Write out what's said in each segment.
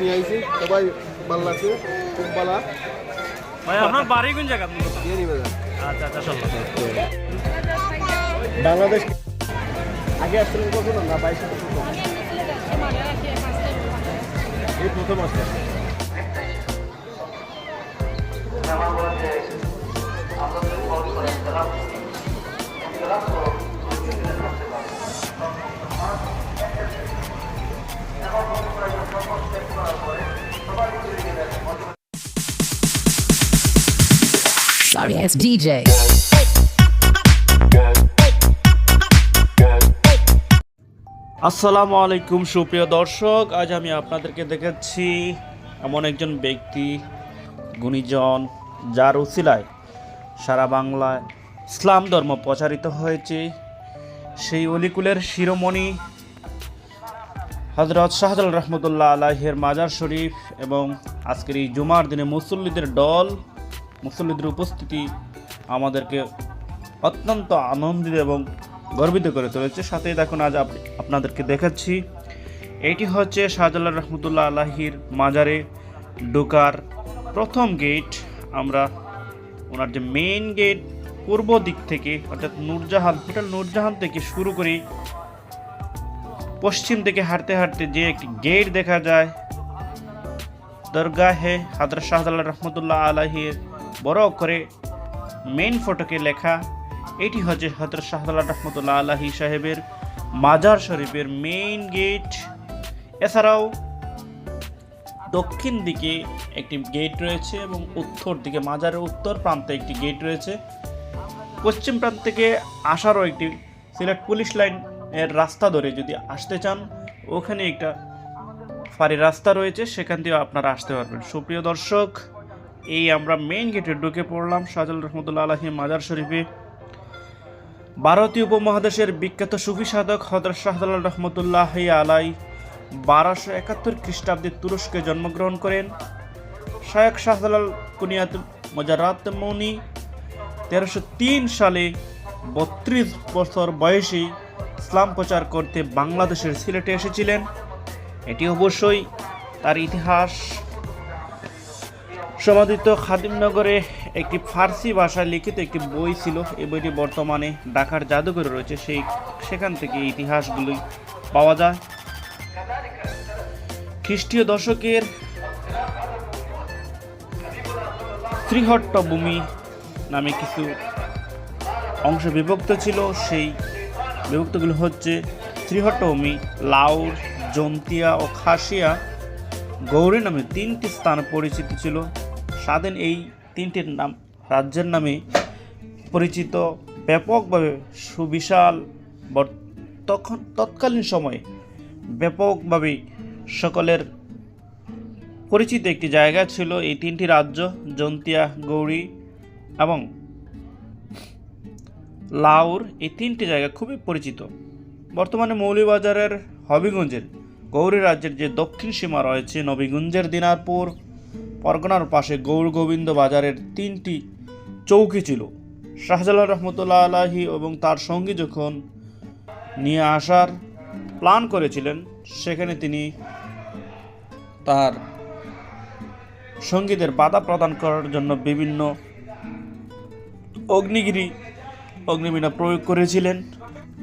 নিয়ে আইছি সবাই ভালো লাগছে খুব ভালো ভাই আপনার বাড়ি কোন জায়গা? দিয়ে নিবে আচ্ছা আচ্ছা চলো। বাংলাদেশ আগে আসছিলেন কখনো? না বাইশে এই প্রথম আসছে। Sorry ass DJ. আসসালামু আলাইকুম, সুপ্রিয় দর্শক আজ আমি আপনাদেরকে দেখাচ্ছি এমন একজন ব্যক্তি, গুণীজন, যার উসিলায় সারা বাংলায় ইসলাম ধর্ম প্রচারিত হয়েছে সেই অলিকুলের শিরোমণি হজরত শাহজাল রহমতুল্লাহ আলাহের মাজার শরীফ এবং আজকের এই জুমার দিনে মুসল্লিদের দল, মুসল্লিদের উপস্থিতি আমাদেরকে অত্যন্ত আনন্দিত এবং গর্বিত করে তুলেছে। সাথে দেখুন, আজ আপ- আপনাদেরকে দেখাচ্ছি। এটি হচ্ছে শাহজালাল রহমতুল্লাহ আলাহির মাজারে ঢোকার প্রথম গেট। আমরা ওনার যে মেইন গেট পূর্ব দিক থেকে, অর্থাৎ নূরজাহান, হোটেল নূরজাহান থেকে শুরু করে পশ্চিম দিকে হাঁটতে হাঁটতে যে একটি গেট দেখা যায়, দরগাহে হাজরত শাহজালাল রহমতুল্লাহ আলাহির বড় অক্ষরে মেইন ফটোকে লেখা। এটি হচ্ছে হজরত শাহজালাল রহমতুল্লাহ আলাহি সাহেবের মাজার শরীফের মেইন গেট এছাড়াও দক্ষিণ দিকে একটি গেট রয়েছে এবং উত্তর দিকে মাজারের উত্তর প্রান্তে একটি গেট রয়েছে। পশ্চিম প্রান্ত থেকে আসারও একটি সিলেট পুলিশ লাইন এর রাস্তা ধরে যদি আসতে চান, ওখানে একটা ফাঁড়ি রাস্তা রয়েছে, সেখান দিয়ে আপনারা আসতে পারবেন। সুপ্রিয় দর্শক, এই আমরা মেইন গেটে ঢুকে পড়লাম শাহজাল রহমতুল্লা আলহী মাজার শরীফে। ভারতীয় উপমহাদেশের বিখ্যাত সুফি সাধক হজরত শাহজালাল রহমতুল্লাহ আলাই বারোশো একাত্তর খ্রিস্টাব্দে তুরস্কে জন্মগ্রহণ করেন। শায়ক শাহজালাল কুনিয়াত মজারাত মৌনি তেরোশো তিন সালে বত্রিশ বছর বয়সী ইসলাম প্রচার করতে বাংলাদেশের সিলেটে এসেছিলেন। এটি অবশ্যই তার ইতিহাস। সমাদিত খাদিমনগরে একটি ফার্সি ভাষায় লিখিত একটি বই ছিল। এই বইটি বর্তমানে ঢাকার জাদুঘরে রয়েছে। সেই, সেখান থেকে ইতিহাসগুলি পাওয়া যায়। খ্রিস্টীয় দশকের ত্রিহট্ট ভূমি নামে কিছু অংশ বিভক্ত ছিল। সেই বিভক্তগুলো হচ্ছে ত্রিহট্টভূমি, লাউর, জন্তিয়া ও খাসিয়া। গৌরী নামে তিনটি স্থান পরিচিত ছিল। স্বাধীন এই তিনটির নাম, রাজ্যের নামে পরিচিত। ব্যাপকভাবে সুবিশাল তখন, তৎকালীন সময়ে ব্যাপকভাবে সকলের পরিচিত একটি জায়গা ছিল এই তিনটি রাজ্য, জন্তিয়া, গৌরী এবং লাউর এই তিনটি জায়গা খুবই পরিচিত। বর্তমানে মৌলিবাজারের হবিগঞ্জের গৌরী রাজ্যের যে দক্ষিণ সীমা রয়েছে নবীগঞ্জের দিনারপুর, পরগনার পাশে গৌর গোবিন্দ বাজারের তিনটি চৌকি ছিল। শাহজালাল রহমতুল্লাহ আলাহি এবং তার সঙ্গী যখন নিয়ে আসার প্ল্যান করেছিলেন, সেখানে তিনি তার সঙ্গীদের বাধা প্রদান করার জন্য বিভিন্ন অগ্নিগিরি অগ্নিবীণা প্রয়োগ করেছিলেন,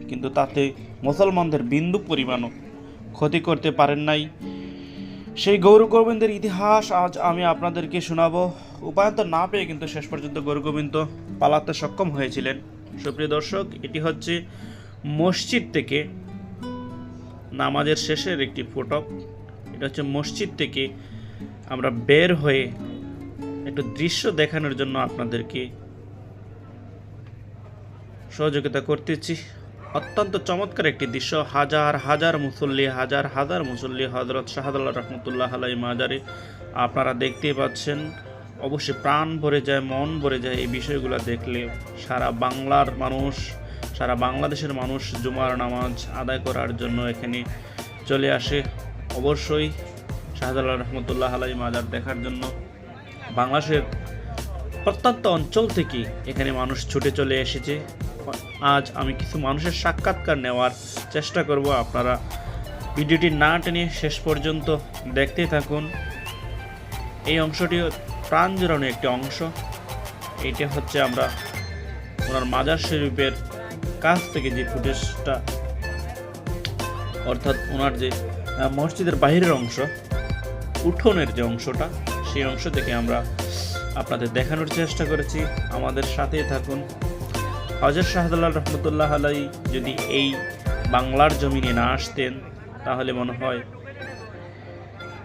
কিন্তু তাতে মুসলমানদের বিন্দু পরিমাণও ক্ষতি করতে পারেন নাই। সেই গৌর গোবিন্দের ইতিহাস আজ আমি আপনাদেরকে শোনাবো। উপায়ন্তর না পেয়ে কিন্তু শেষ পর্যন্ত গৌর গোবিন্দ পালাতে সক্ষম হয়েছিলেন। সুপ্রিয় দর্শক, এটি হচ্ছে মসজিদ থেকে নামাজের শেষের একটি ফটো এটা হচ্ছে মসজিদ থেকে আমরা বের হয়ে একটু দৃশ্য দেখানোর জন্য আপনাদেরকে সহযোগিতা করতেছি। অত্যন্ত চমৎকার একটি দৃশ্য। হাজার হাজার মুসল্লি, হাজার হাজার মুসল্লি হজরত শাহাদুল্লাহ রহমতুল্লাহ আলাই মাজারে আপনারা দেখতেই পাচ্ছেন। অবশ্যই প্রাণ ভরে যায়, মন ভরে যায় এই বিষয়গুলো দেখলে। সারা বাংলার মানুষ, সারা বাংলাদেশের মানুষ জুমার নামাজ আদায় করার জন্য এখানে চলে আসে। অবশ্যই শাহজালাল রহমতুল্লাহ আলাই মাজার দেখার জন্য। বাংলাদেশের প্রত্যন্ত অঞ্চল থেকে এখানে মানুষ ছুটে চলে এসেছে। আজ আমি কিছু মানুষের সাক্ষাৎকার নেওয়ার চেষ্টা করব। আপনারা ভিডিওটি না টেনে শেষ পর্যন্ত দেখতে থাকুন। এই অংশটি প্রাণ জোড়ানো একটি অংশ। এইটা হচ্ছে আমরা ওনার মাজার শরীফের কাছ থেকে যে ফুটেজটা, অর্থাৎ ওনার যে মসজিদের বাহিরের অংশ, উঠোনের যে অংশটা, সেই অংশ থেকে আমরা আপনাদের দেখানোর চেষ্টা করেছি। আমাদের সাথেই থাকুন। হজরত শাহদুল্লাহ রহমতুল্লাহ আলাই যদি এই বাংলার জমিনে না আসতেন, তাহলে মনে হয়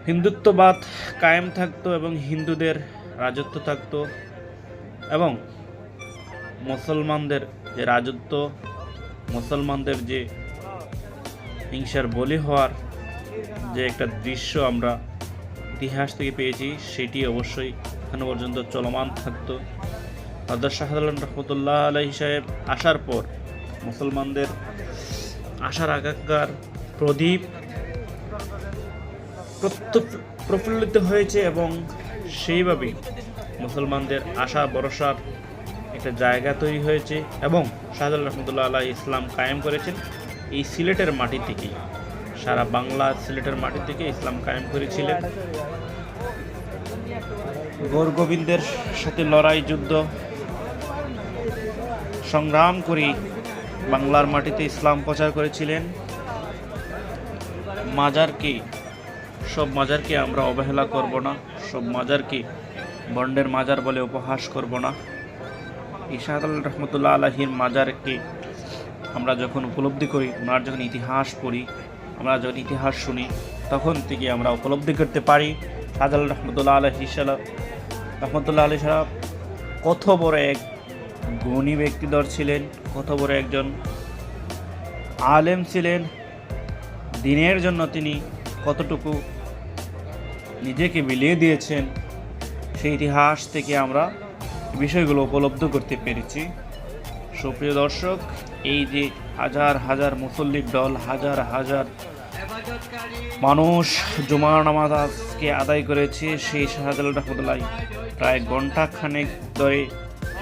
হিন্দুত্ববাদ কায়েম থাকতো এবং হিন্দুদের রাজত্ব থাকতো এবং মুসলমানদের যে রাজত্ব, মুসলমানদের যে হিংসার বলি হওয়ার যে একটা দৃশ্য আমরা ইতিহাস থেকে পেয়েছি, সেটি অবশ্যই এখনও পর্যন্ত চলমান থাকতো। হজরত শাহজালাল রহমতুল্লাহ আলহি সাহেব আসার পর মুসলমানদের আশার আকাঙ্ক্ষার প্রদীপ প্রফুল্লিত হয়েছে এবং সেইভাবেই মুসলমানদের আশা ভরসার একটা জায়গা তৈরি হয়েছে এবং শাহজালাল রহমতুল্লাহ আল্লাহ ইসলাম কায়েম করেছেন। এই সিলেটের মাটি থেকেই, সারা বাংলা সিলেটের মাটি থেকে ইসলাম কায়েম করেছিলেন। গৌর গোবিন্দের সাথে লড়াই, যুদ্ধ সংগ্রাম করে, বাংলার মাটিতে ইসলাম প্রচার করেছিলেন। মাজারকে সব মাজারকে আমরা অবহেলা করব না? সব মাজারকে বন্ডের মাজার বলে উপহাস করব না? ইশাহাদ রহমতুল্লাহ আলহির মাজারকে আমরা যখন উপলব্ধি করি, ওনার যখন ইতিহাস পড়ি, আমরা যখন ইতিহাস শুনি, তখন থেকে আমরা উপলব্ধি করতে পারি শাহজাল রহমতুল্লাহ আলহি সাল্লাহ রহমতুল্লাহ সাহেব কত বড় এক গুণী ব্যক্তিধর ছিলেন কত বড় একজন আলেম ছিলেন। দিনের জন্য তিনি কতটুকু নিজেকে বিলিয়ে দিয়েছেন, সেই ইতিহাস থেকে আমরা বিষয়গুলো উপলব্ধ করতে পেরেছি। সুপ্রিয় দর্শক, এই যে হাজার হাজার মুসল্লির দল, হাজার হাজার মানুষ জুমার নামাজ আজকে আদায় করেছে, সেই শাহজালাল রহমতুল্লাহ প্রায় ঘণ্টা খানেক ধরে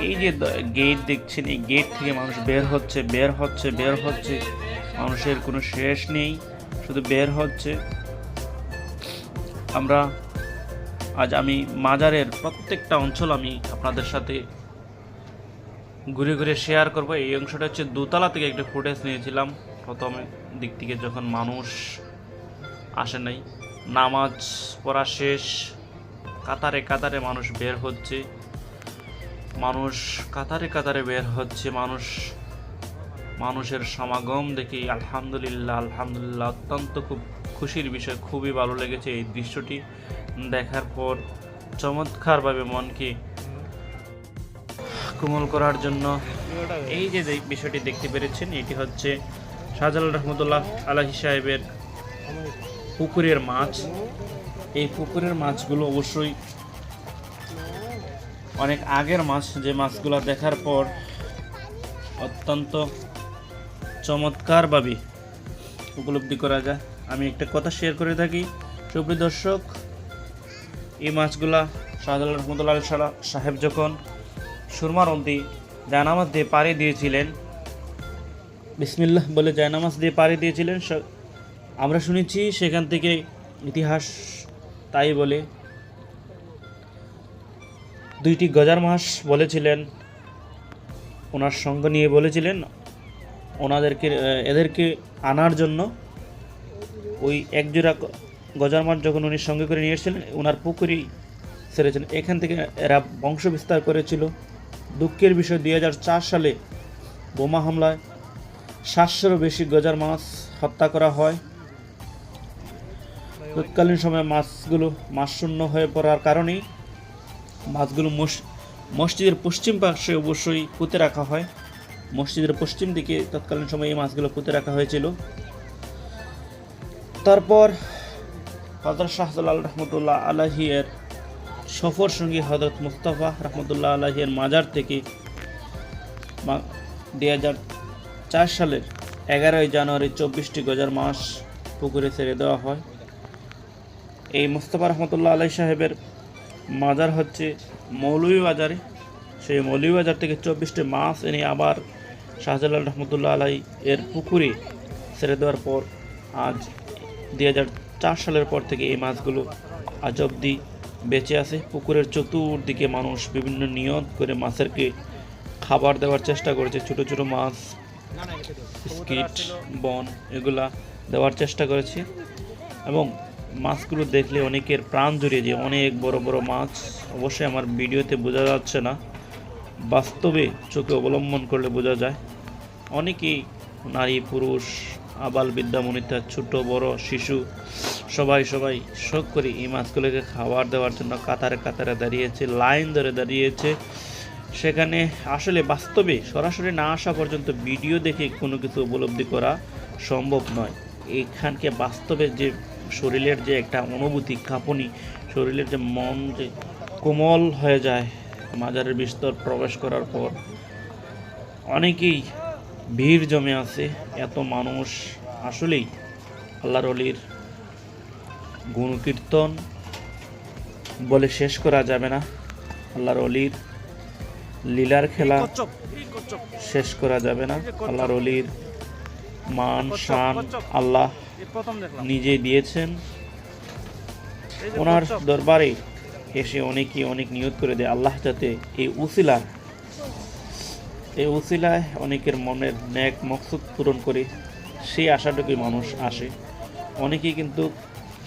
এই যে গেট দেখছেন, এই গেট থেকে মানুষ বের হচ্ছে বের হচ্ছে বের হচ্ছে। মানুষের কোনো শেষ নেই, শুধু বের হচ্ছে। আমরা আজ আমি মাজারের প্রত্যেকটা অঞ্চল আমি আপনাদের সাথে ঘুরে ঘুরে শেয়ার করব। এই অংশটা হচ্ছে দোতলা থেকে একটা ফুটেজ নিয়েছিলাম। প্রথম দিক থেকে যখন মানুষ আসে নাই, নামাজ পড়া শেষ, কাতারে কাতারে মানুষ বের হচ্ছে। মানুষ কাতারে কাতারে বের হচ্ছে, মানুষ, মানুষের সমাগম দেখি আলহামদুলিল্লাহ আলহামদুলিল্লাহ। অত্যন্ত খুব খুশির বিষয়, খুবই ভালো লেগেছে এই দৃশ্যটি দেখার পর চমৎকারভাবে মনকে কোমল করার জন্য। এই যে বিষয়টি দেখতে পেরেছেন, এটি হচ্ছে শাহজালাল রহমতুল্লাহ আলাহি সাহেবের পুকুরের মাছ। এই পুকুরের মাছগুলো অবশ্যই অনেক আগের মাছ, যে মাছগুলো দেখার পর অত্যন্ত চমৎকারভাবে উপলব্ধি করা যায়। আমি একটা কথা শেয়ার করে থাকি। সুপ্রিয় দর্শক, এই মাছগুলা শাহজালাল রহমতুল্লাহ সালা সাহেব যখন সুরমা নদী জায়নামাজ দিয়ে পাড়ি দিয়েছিলেন, বিসমিল্লাহ বলে জায়নামাজ দিয়ে পাড়ি দিয়েছিলেন আমরা শুনেছি সেখান থেকে ইতিহাস তাই বলে দুইটি গজার মাস বলেছিলেন, ওনার সঙ্গ নিয়ে বলেছিলেন, ওনাদেরকে, এদেরকে আনার জন্য ওই একজোড়া গজার মাছ যখন উনি সঙ্গে করে নিয়ে এসেছিলেন ওনার পুকুরেই ছেড়েছেন এখান থেকে এরা বংশ বিস্তার করেছিল। দুঃখের বিষয়, দুই হাজার চার সালে বোমা হামলায় সাতশোরও বেশি গজার মাছ হত্যা করা হয়। তৎকালীন সময়ে মাছগুলো মাছ শূন্য হয়ে পড়ার কারণেই মাছগুলো মসজিদের পশ্চিম পাশে অবশ্যই পুঁতে রাখা হয়। মসজিদের পশ্চিম দিকে তৎকালীন সময়ে এই মাছগুলো পুঁতে রাখা হয়েছিল। তারপর হজরত শাহজালাল রহমতুল্লাহ আলাহিয়ের সফর সঙ্গী হজরত মুস্তফা রহমতুল্লাহ আলাহিয়ের মাজার থেকে দুই হাজার চার সালের এগারোই জানুয়ারি চব্বিশটি গজার মাস পুকুরে ছেড়ে দেওয়া হয়। এই মুস্তফা রহমতুল্লাহ আলাই সাহেবের মাজার হচ্ছে মৌলভীবাজারে সেই মৌলভীবাজার থেকে চব্বিশটি মাছ এনে আবার শাহজালাল রহমতুল্লাহ আলাই এর পুকুরে ছেড়ে দেওয়ার পর আজ দুই সালের পর থেকে এই মাছগুলো আজ অব্দি বেঁচে আছে। পুকুরের চতুর্দিকে মানুষ বিভিন্ন নিয়ত করে মাছেরকে খাবার দেওয়ার চেষ্টা করেছে। ছোট ছোট মাছ স্কিট বন, এগুলা দেওয়ার চেষ্টা করেছে। এবং মাছগুলো দেখলে অনেকের প্রাণ জড়িয়ে যায়। অনেক বড় বড় মাছ অবশ্যই আমার ভিডিওতে বোঝা যাচ্ছে না। বাস্তবে চোখে অবলম্বন করলে বোঝা যায়। অনেকেই নারী, পুরুষ, আবাল বিদ্যা মনিতা, ছোট, বড়, শিশু, সবাই সবাই শখ করে এই মাছগুলোকে খাবার দেওয়ার জন্য কাতারে কাতারে দাঁড়িয়েছে, লাইন ধরে দাঁড়িয়েছে। সেখানে আসলে বাস্তবে সরাসরি না আসা পর্যন্ত ভিডিও দেখে কোনো কিছু উপলব্ধি করা সম্ভব নয়। এখানকে বাস্তবে যে শরীরের যে একটা অনুভূতি কাঁপনি শরীরের যে মন যে কোমল হয়ে যায় মাজারের বিস্তর প্রবেশ করার পর অনেকেই ভিড় জমে আছে এত মানুষ আসলেই আল্লাহর অলির গুণকীর্তন বলে শেষ করা যাবে না। আল্লাহর অলির লীলার খেলা শেষ করা যাবে না। আল্লাহর অলির মান শান আল্লাহ নিজেই দিয়েছেন। ওনার দরবারে এসে অনেকেই অনেক নিয়ত করে দেয় আল্লাহ যাতে এই উসিলা এই উসিলায় অনেকের মনের ন্যাক মকসুদ পূরণ করে সেই আশাটুকুই মানুষ আসে। অনেকেই কিন্তু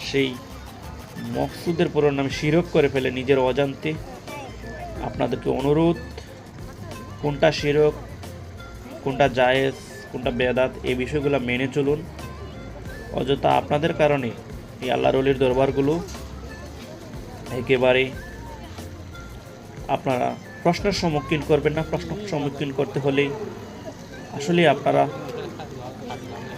সেই মকসুদের পূরণ নামে শিরক করে ফেলে নিজের অজান্তে। আপনাদেরকে অনুরোধ কোনটা শিরক কোনটা জায়েজ কোনটা বেদাত এই বিষয়গুলো মেনে চলুন। অযথা আপনাদের কারণে এই আল্লাহর অলির দরবারগুলো একেবারে আপনারা প্রশ্নের সম্মুখীন করবেন না। প্রশ্ন সম্মুখীন করতে হলে আসলে আপনারা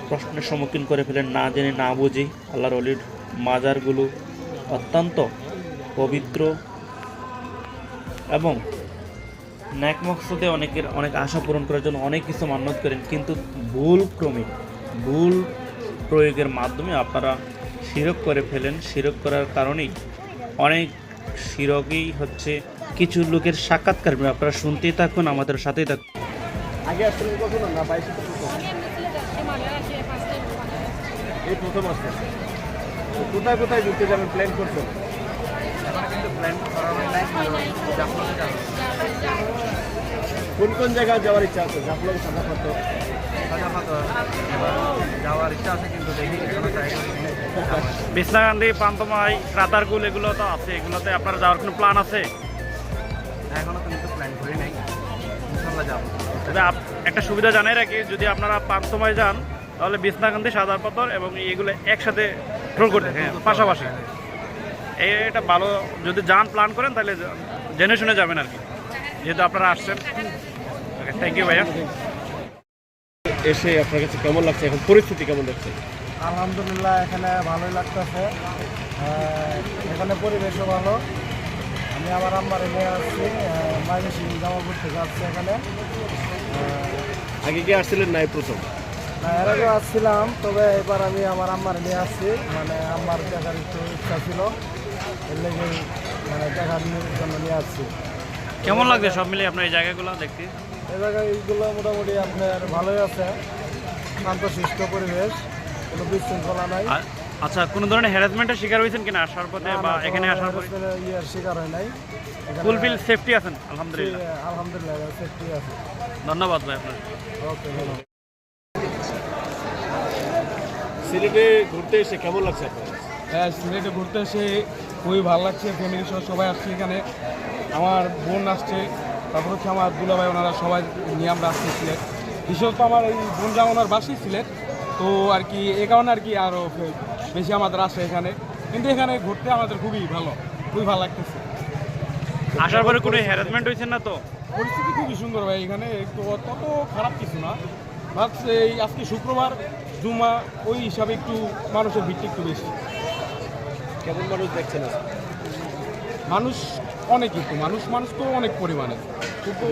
প্রশ্নের সম্মুখীন করে ফেলেন না জেনে না বুঝে আল্লাহর অলির মাজারগুলো অত্যন্ত পবিত্র এবং ন্যাক মকসদে অনেকের অনেক আশা পূরণ করার জন্য অনেক কিছু মান্যত করেন, কিন্তু ভুল ক্রমে ভুল প্রয়োগের মাধ্যমে আপনারা শিরক করে ফেলেন। শিরক করার কারণেই অনেক শিরকই হচ্ছে কিছু লোকের সাক্ষাৎকার আপনারা শুনতেই থাকুন আমাদের সাথেই থাকুন। আগে আসছিলেন কখনো না বাইশে এই প্রথম আসছে কোথায় কোথায় ঘুরতে যাবেন প্ল্যান করছেন? কোন কোন জায়গায় যাওয়ার ইচ্ছা আছে? জাফলং সাদা যাওয়ার ইচ্ছা আছে কিন্তু দেখি এখনও বিছনাকান্দি পান্তমাই রাতারগুল এগুলো তো আছে। এগুলোতে আপনার যাওয়ার কোনো প্ল্যান আছে? এখনও তো প্ল্যান করি নাই। ইনশাল্লাহ যাব। তবে আপ- একটা সুবিধা জানাই রাখি যদি আপনারা পান্তমায় যান তাহলে বিছনাকান্দি সাদার পাথর এবং এগুলো একসাথে ট্রোল করতে হ্যাঁ পাশাপাশি। এটা ভালো যদি যান প্ল্যান করেন তাহলে জেনে শুনে যাবেন আর কি। যেহেতু আপনারা আসছেন। থ্যাংক ইউ ভাইয়া। এসে আপনার কাছে কেমন লাগছে? এখন পরিস্থিতি কেমন লাগছে আলহামদুলিল্লাহ এখানে ভালোই লাগতেছে। এখানে পরিবেশও ভালো। আমি আমার আম্মারে নিয়ে আসছি মাইমেসিং জামালপুর থেকে আসছি এখানে। আগে কি আসছিলেন নাই প্রথম? না, এর আগে আসছিলাম তবে এবার আমি আমার আম্মারে নিয়ে আসছি। মানে আম্মার দেখার একটু ইচ্ছা ছিল। এর লেগে মানে দেখার জন্য নিয়ে আসছি। কেমন লাগছে সব মিলিয়ে আপনার এই জায়গাগুলো দেখতে? এ জায়গায় এইগুলো মোটামুটি আপনার ভালোই আছে। শান্তশিষ্ট পরিবেশ কোনো বিশৃঙ্খলা নাই। আচ্ছা কোনো ধরনের হ্যারাসমেন্টের শিকার হয়েছেন কিনা আসার পথে বা এখানে আসার পরে harassment-এর শিকার হয় নাই। ফুলফিল সেফটি আছেন আলহামদুলিল্লাহ। আলহামদুলিল্লাহ সেফটি আছে। ধন্যবাদ ভাই আপনার। ওকে ধন্যবাদ। সিলেটে ঘুরতে এসে কেমন লাগছে আপনার? হ্যাঁ সিলেটে ঘুরতে এসে খুবই ভালো লাগছে ফ্যামিলি সহ সবাই আসছে এখানে। আমার বোন আসছে তারপর হচ্ছে আমার দুলাভাই ওনারা সবাই নিয়ে আমরা আসছি সিলেট। বিশেষত আমার এই বোন জামা ওনার বাসি সিলেট তো আর কি এ কারণে আর কি আরও বেশি আমাদের আসে এখানে। কিন্তু এখানে ঘুরতে আমাদের খুবই ভালো খুবই ভালো লাগতেছে। আসার পরে কোনো হ্যারাসমেন্ট হয়েছে না তো? পরিস্থিতি খুবই সুন্দর ভাই এখানে তো তত খারাপ কিছু না। বাস এই আজকে শুক্রবার জুমা ওই হিসাবে একটু মানুষের ভিত্তি একটু বেশি। কেমন মানুষ দেখছেন আজকে? মানুষ অনেকই তো মানুষ মানুষ তো অনেক পরিমাণে। কিন্তু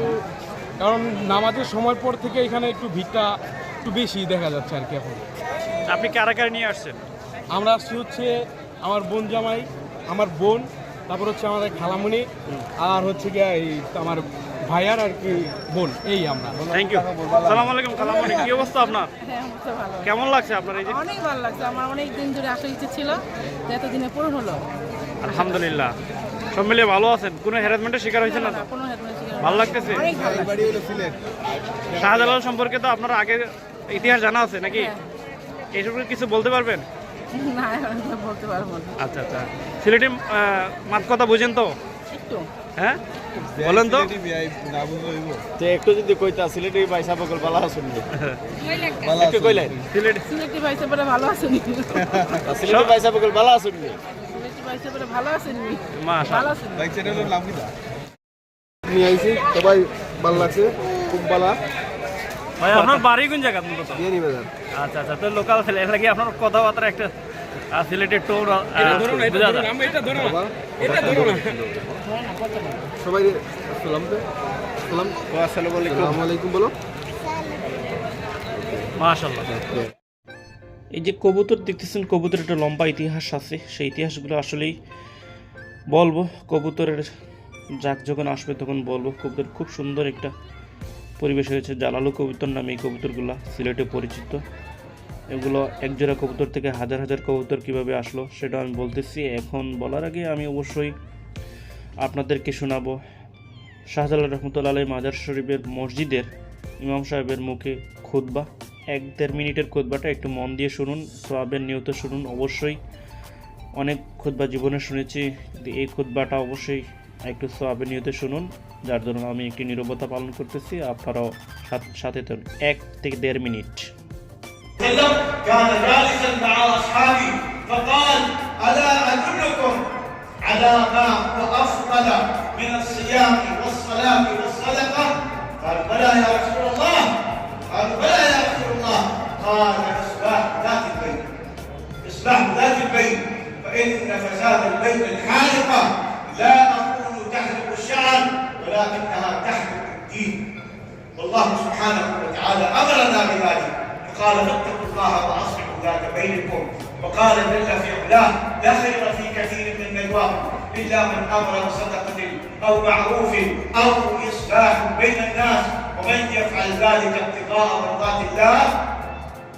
কারণ নামাজের সময় পর থেকে এখানে একটু ভিড়টা একটু বেশি দেখা যাচ্ছে আর কি এখন। আপনি কারা কারা নিয়ে আসছেন? আমরা আসছি হচ্ছে আমার বোন জামাই আমার বোন তারপর হচ্ছে আমাদের খালামণি আর হচ্ছে গিয়ে এই আমার ভাইয়ার আর কি বোন এই আমরা। থ্যাংক ইউ সালাম আলাইকুম কালামণি কি অবস্থা আপনার? হ্যাঁ কেমন লাগছে আপনার এই যে? অনেক ভালো লাগছে। আমার অনেক দিন ধরে আসার ইচ্ছে ছিল যে এতদিনে পূরণ হলো। আলহামদুলিল্লাহ। সব মিলিয়ে ভালো আছেন। কোনো হ্যারাসমেন্টের শিকার হয়েছে না। ভালো লাগতেছে? ভালো শাহজালাল সম্পর্কে তো আপনার আগে ইতিহাস জানা আছে নাকি? হ্যাঁ। এইসব কিছু বলতে পারবেন? না এখন তো বলতে পারব না। আচ্ছা আচ্ছা। সিলেটি মাত কথা বুঝেন তো? হ্যাঁ? বলেন তো। তো একটু যদি কইতা সিলেটি পয়সা বকল বালা শুনবে একটু। কইলেন। সিলেটি সিলেটি ভাইসে পরে ভালো আছেন সিলেটি পয়সা বকল বালা শুনবে সিলেটি ভাইসে পরে ভালো আছেন নিয়ে আইছি সবাই ভালো লাগছে খুব ভালো। ভাই আপনার বাড়ি কোন জায়গা মূলত বিয়ানি বাজার। আচ্ছা আচ্ছা তো লোকাল ছেলে এর লাগি আপনার কথাবার্তা একটা আহ, সিলেটের টোন বোঝা যায়। এটা ধরো বাবা এটা ধরো না। সবাই সালাম তো সালাম আসসালামু আলাইকুম। আলাইকুম বলো। মাশাল্লাহ এই যে কবুতর দেখতেছেন, কবুতরের একটা লম্বা ইতিহাস আছে। সেই ইতিহাসগুলো আসলেই বলব, কবুতরের যাক যখন আসবে তখন বলব। কবুতর খুব সুন্দর একটা পরিবেশ হয়েছে। জালালু কবুতর নামে এই কবুতরগুলো সিলেটে পরিচিত। এগুলো একজোড়া কবুতর থেকে হাজার হাজার কবুতর কীভাবে আসলো সেটা আমি বলতেছি। এখন বলার আগে আমি অবশ্যই আপনাদেরকে শোনাবো শাহজালাল রহমতুল্লাহ মাজার শরীফের মসজিদের ইমাম সাহেবের মুখে খুতবা। এক দেড় মিনিটের খুতবাটা একটু মন দিয়ে শুনুন সোয়াবের নিয়ত শুনুন অবশ্যই অনেক খুতবা জীবনে শুনেছি কিন্তু এই খুতবাটা অবশ্যই একটু সোয়াবের নিয়তে শুনুন যার জন্য আমি একটি নীরবতা পালন করতেছি আপনারাও সাথ- সাথে থাকুন এক থেকে দেড় মিনিট وسلم كان جالسا مع اصحابه فقال الا ادلكم على ما هو افضل من الصيام والصلاه والصدقه قال بلى يا رسول الله قال بلى يا رسول الله قال اصلاح ذات البين اصلاح ذات البين فإن فساد البين الحالقه لا أقول تحرق الشعر ولكنها تحرق الدين. والله سبحانه وتعالى أمرنا بذلك. قال فاتقوا الله وأصلحوا ذات بينكم. وقال جل في علاه لا خير في كثير من نجواهم إلا من أمر بصدقة أو معروف أو إصلاح بين الناس. ومن يفعل ذلك ابتغاء مرضات الله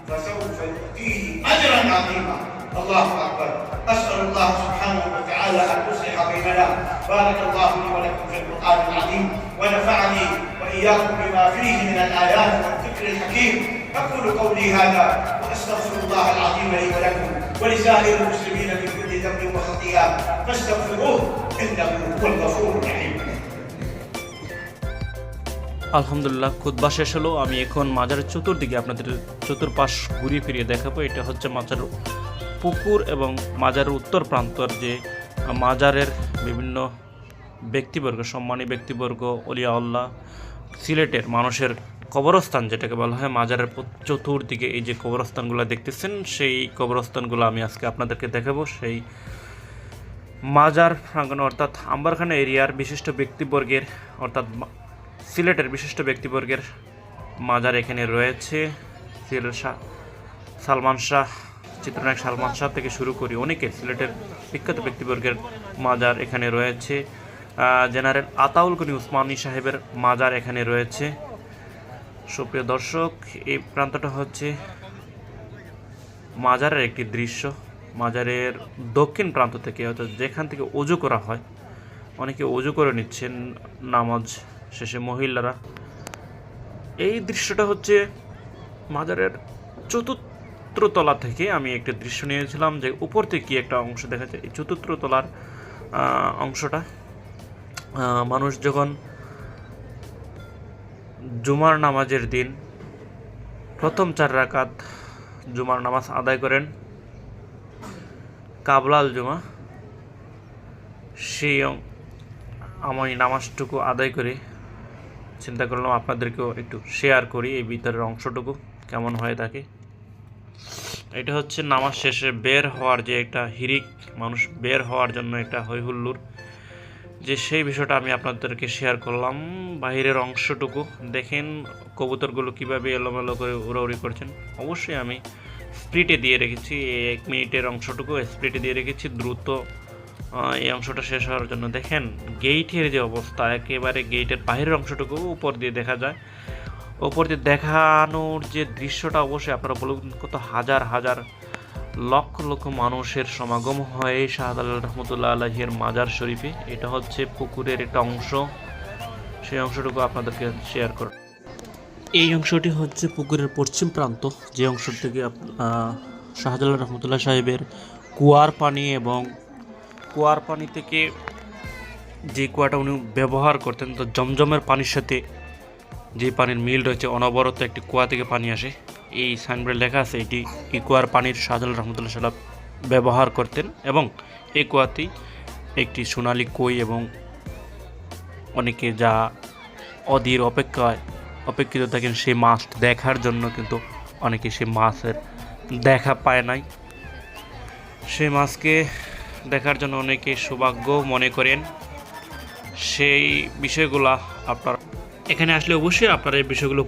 فسوف يؤتيه اجرا عظيما. الله أكبر. أسأل الله سبحانه وتعالى أن يصلح بيننا. بارك الله لي ولكم في القرآن العظيم ونفعني وإياكم بما فيه من الآيات والذكر الحكيم. أقول قولي هذا وأستغفر الله العظيم لي ولكم ولسائر المسلمين من كل ذنب وخطيئة. فاستغفروه إنه هو الغفور الرحيم. আলহামদুলিল্লাহ খুদ্া শেষ হলো। আমি এখন মাজারের চতুর্দিকে আপনাদের চতুর্পাশ ঘুরিয়ে ফিরিয়ে দেখাবো। এটা হচ্ছে মাজার পুকুর এবং মাজারের উত্তর প্রান্তর যে মাজারের বিভিন্ন ব্যক্তিবর্গ, সম্মানী ব্যক্তিবর্গ, অলিয়াউল্লাহ, সিলেটের মানুষের কবরস্থান যেটাকে বলা হয়, মাজারের চতুর্দিকে এই যে কবরস্থানগুলো দেখতেছেন, সেই কবরস্থানগুলো আমি আজকে আপনাদেরকে দেখাবো। সেই মাজার প্রাঙ্গণ, অর্থাৎ আম্বারখানা এরিয়ার বিশিষ্ট ব্যক্তিবর্গের, অর্থাৎ সিলেটের বিশিষ্ট ব্যক্তিবর্গের মাজার এখানে রয়েছে। সিলেট শাহ, সালমান শাহ, চিত্রনায়ক সালমান শাহ থেকে শুরু করি অনেকে সিলেটের বিখ্যাত ব্যক্তিবর্গের মাজার এখানে রয়েছে। জেনারেল আতাউল গনি উসমানী সাহেবের মাজার এখানে রয়েছে। সুপ্রিয় দর্শক, এই প্রান্তটা হচ্ছে মাজারের একটি দৃশ্য। মাজারের দক্ষিণ প্রান্ত থেকে, অর্থাৎ যেখান থেকে অজু করা হয়, অনেকে অজু করে নিচ্ছেন নামাজ শেষে মহিলারা। এই দৃশ্যটা হচ্ছে মাজারের চতুর্থ তলা থেকে আমি একটা দৃশ্য নিয়েছিলাম যে উপর থেকে কি একটা অংশ দেখা যায়। এই চতুর্থ তলার অংশটা মানুষ যখন জুমার নামাজের দিন প্রথম চার রাকাত জুমার নামাজ আদায় করেন, কাবলাল জুমা, সেই আমি নামাজটুকু আদায় করে। চিন্তা করলাম আপনাদেরকেও একটু শেয়ার করি এই ভিতরের অংশটুকু, কেমন হয়ে থাকে এটা হচ্ছে নামাজ শেষে বের হওয়ার যে একটা হিরিক, মানুষ বের হওয়ার জন্য একটা হৈহুল্লুর। যে সেই বিষয়টা আমি আপনাদেরকে শেয়ার করলাম। বাইরের অংশটুকু, দেখেন কবুতরগুলো কীভাবে এলোমেলো করে উড়াউড়ি করছেন। অবশ্যই আমি স্প্লিটে দিয়ে রেখেছি এক মিনিটের অংশটুকু স্প্লিটে দিয়ে রেখেছি, দ্রুত এই অংশটা শেষ হওয়ার জন্য দেখেন গেইটের যে অবস্থা, একেবারে গেইটের বাইরের অংশটুকু উপর দিয়ে দেখা যায়। উপর দিয়ে দেখানোর যে দৃশ্যটা অবশ্যই আপনারা বলুন কত হাজার হাজার লক্ষ লক্ষ মানুষের সমাগম হয় শাহদাল রহমতুল্লাহ আলহের মাজার শরীফে। এটা হচ্ছে পুকুরের একটা অংশ। সেই অংশটুকু আপনাদেরকে শেয়ার কর এই অংশটি হচ্ছে পুকুরের পশ্চিম প্রান্ত। যে অংশ থেকে শাহজালাল রহমতুল্লাহ সাহেবের কুয়ার পানি এবং কুয়ার পানি থেকে যে কুয়াটা উনি ব্যবহার করতেন, তো জমজমের পানির সাথে যে পানির মিল রয়েছে, অনবরত একটি কুয়া থেকে পানি আসে। এই সাইনবোর্ডে লেখা আছে, এটি এই কুয়ার পানির শাহজালাল রহমতুল্লাহ সাল্লাম ব্যবহার করতেন এবং এই কুয়াতেই একটি সোনালী কই এবং অনেকে যা অধীর অপেক্ষায় অপেক্ষিত থাকেন সেই মাছ দেখার জন্য কিন্তু অনেকে সেই মাছের দেখা পায় নাই। সেই মাছকে দেখার জন্য অনেকে সৌভাগ্য মনে করেন। সেই বিষয়গুলা আপনার এখানে আসলে অবশ্যই আপনারা এই বিষয়গুলো